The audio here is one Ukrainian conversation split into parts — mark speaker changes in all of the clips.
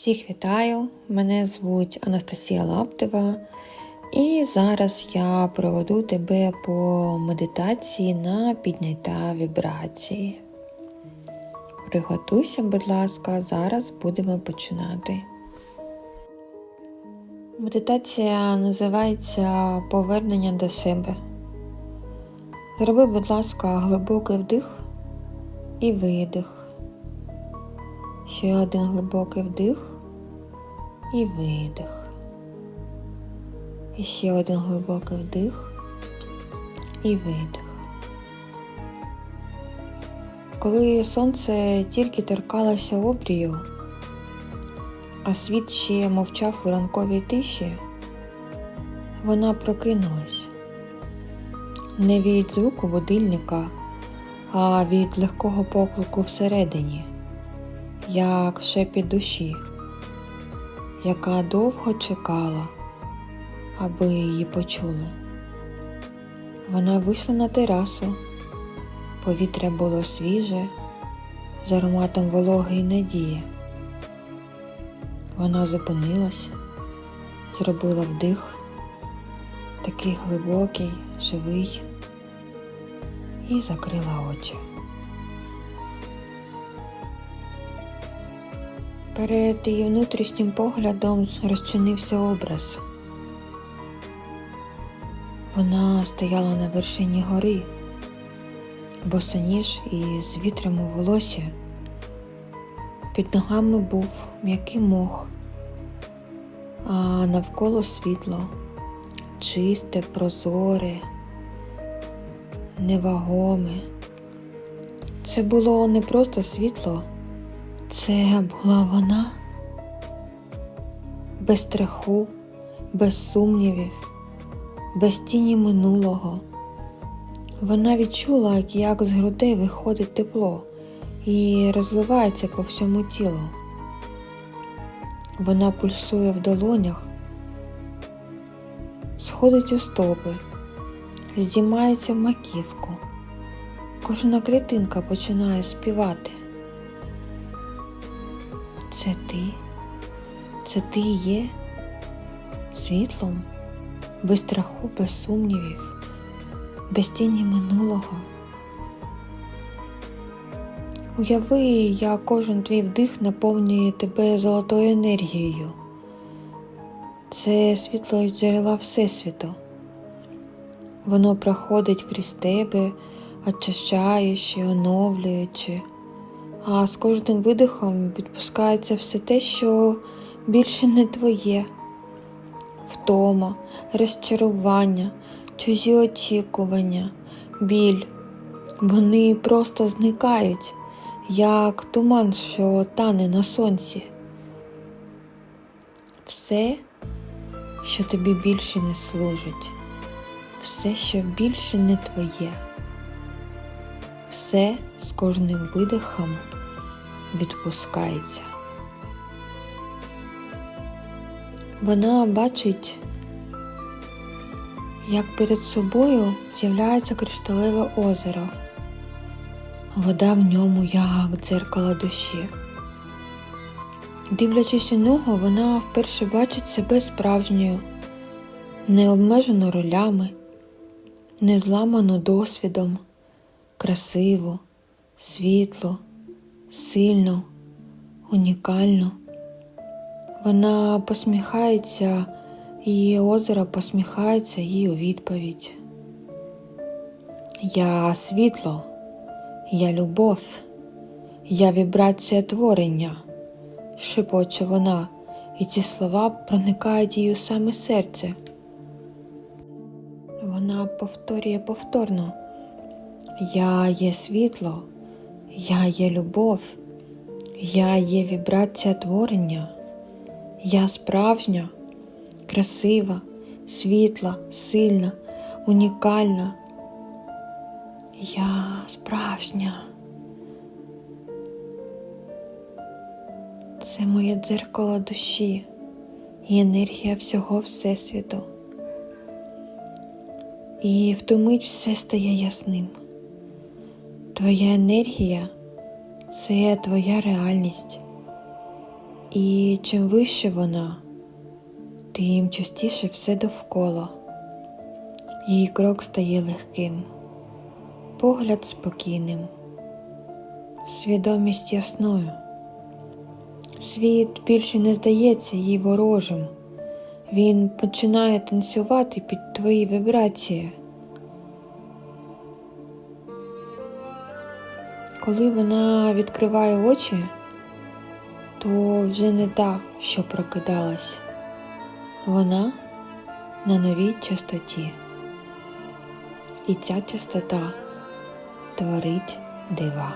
Speaker 1: Всіх вітаю! Мене звуть Анастасія Лаптева, і зараз я проведу тебе по медитації на підняття вібрації. Приготуйся, будь ласка, зараз будемо починати. Медитація називається Повернення до себе. Зроби, будь ласка, глибокий вдих і видих. Ще один глибокий вдих і видих. І ще один глибокий вдих і видих. Коли сонце тільки торкалося обрію, а світ ще мовчав у ранковій тиші, вона прокинулась не від звуку будильника, а від легкого поклику всередині як шепіт душі, яка довго чекала, аби її почули. Вона вийшла на терасу, повітря було свіже, з ароматом вологи й надії. Вона зупинилась, зробила вдих, такий глибокий, живий, і закрила очі. Перед її внутрішнім поглядом розчинився образ. Вона стояла на вершині гори, босоніж і з вітром у волосі. Під ногами був м'який мох, а навколо світло, чисте, прозоре, невагоме. Це було не просто світло. Це була вона без страху, без сумнівів, без тіні минулого. Вона відчула, як з грудей виходить тепло і розливається по всьому тілу. Вона пульсує в долонях, сходить у стопи, здіймається в маківку. Кожна клітинка починає співати. Це ти, це ти є світлом, без страху, без сумнівів, без тіні минулого. Уяви, як кожен твій вдих наповнює тебе золотою енергією. Це світло джерела Всесвіту. Воно проходить крізь тебе, очищаючи, оновлюючи а з кожним видихом відпускається все те, що більше не твоє. Втома, розчарування, чужі очікування, біль. Вони просто зникають, як туман, що тане на сонці. Все, що тобі більше не служить, все, що більше не твоє, все з кожним видихом відпускається. Вона бачить, як перед собою з'являється кришталеве озеро, вода в ньому як дзеркало душі. Дивлячись у нього, вона вперше бачить себе справжньою, не обмежену ролями, не зламану досвідом, красиву, світлу сильно, унікально. Вона посміхається, і озеро посміхається їй у відповідь. Я світло, я любов, я вібрація творення, шепоче вона, і ці слова проникають їй у саме серце. Вона повторює повторно Я є світло, я є любов, я є вібрація творення, я справжня, красива, світла, сильна, унікальна. Я справжня. Це моє дзеркало душі і енергія всього Всесвіту. І в ту мить все стає ясним. Твоя енергія це твоя реальність. І чим вище вона, тим частіше все довкола. Її крок стає легким, погляд спокійним, свідомість ясною. Світ більше не здається їй ворожим. Він починає танцювати під твої вібрації. Коли вона відкриває очі, то вже не та, що прокидалась. Вона на новій частоті. І ця частота творить дива.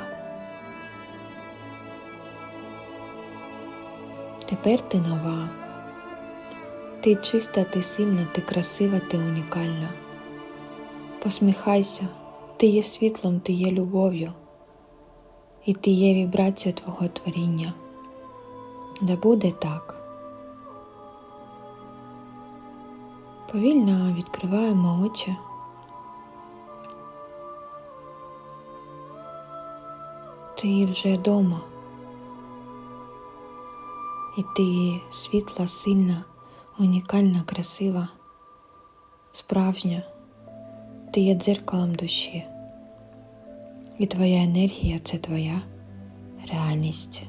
Speaker 1: Тепер ти нова. Ти чиста, ти сильна, ти красива, ти унікальна. Посміхайся, ти є світлом, ти є любов'ю, і ти є вібрацією твого творіння. Да буде так. Повільно відкриваємо очі. Ти вже вдома. І ти світла, сильна, унікальна, красива, справжня. Ти є дзеркалом душі. І твоя енергія це твоя реальність.